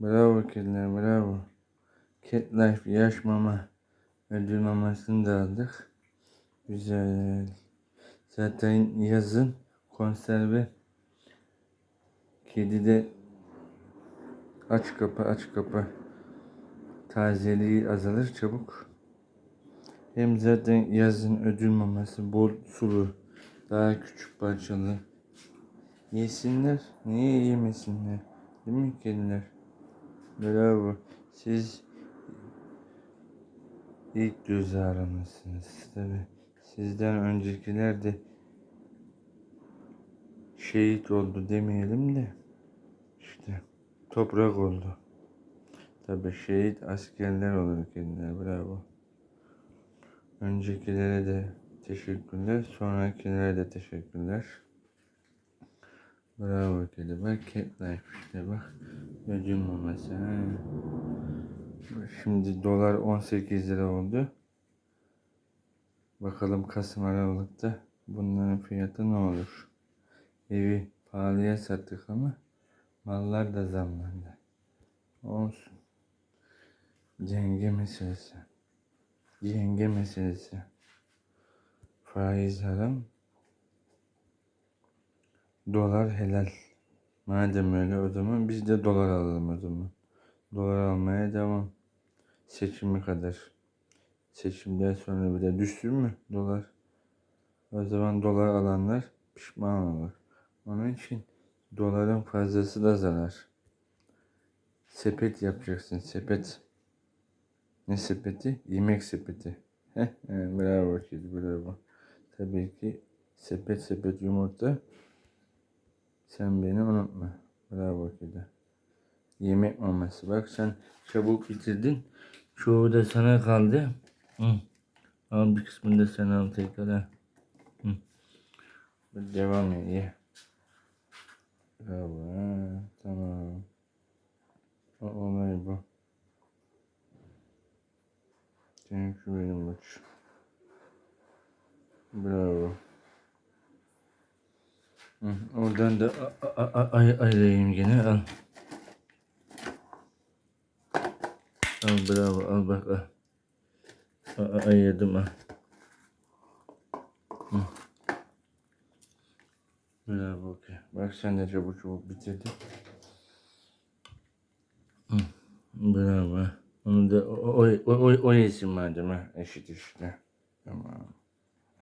Bravo kediler bravo. Cat Life yaş mama ödül mamasını da aldık. Güzel. Zaten yazın konserve kedi de aç kapı aç kapı tazeliği azalır çabuk. Hem zaten yazın ödül maması bol sulu daha küçük parçalı. Yesinler. Niye yemesinler? Değil mi kediler? Bravo. Siz ilk göz ağrımasınız tabi. Sizden öncekiler de şehit oldu demeyelim de işte toprak oldu. Tabi şehit askerler olur kediler. Bravo. Öncekilere de teşekkürler. Sonrakilere de teşekkürler. Bravo kedi. Bak cat life işte bak. Ha. Şimdi dolar 18 lira oldu. Bakalım Kasım Aralık'ta bunların fiyatı ne olur? Evi pahalıya sattık ama mallar da zamlandı. Olsun. Denge meselesi. Denge meselesi. Faiz haram. Dolar helal. Madem öyle o zaman biz de dolar alalım o zaman. Dolar almaya devam. Seçimi kadar. Seçimden sonra bir de düşsün mü dolar? O zaman dolar alanlar pişman olur. Onun için doların fazlası da zarar. Sepet yapacaksın sepet. Ne sepeti? Yemek sepeti. Bravo kedi bravo. Tabii ki sepet sepet yumurta. Sen beni unutma. Bravo kedi. Yemek maması. Bak sen çabuk bitirdin. Çoğu da sana kaldı. Hı. Al bir kısmını da sen al tekrar. Hı. Devam ye. Bravo. ha, Tamam. O olay bu. Thank you very much. Bravo. Oradan da ayırayım gene al. Al bravo al bak al. A- ayırdım al. Bravo okey. Bak sen de çabuk çabuk bitirdin. Bravo. Onu da o, o, o, o, o yesin madem ha. Eşit işte. Tamam.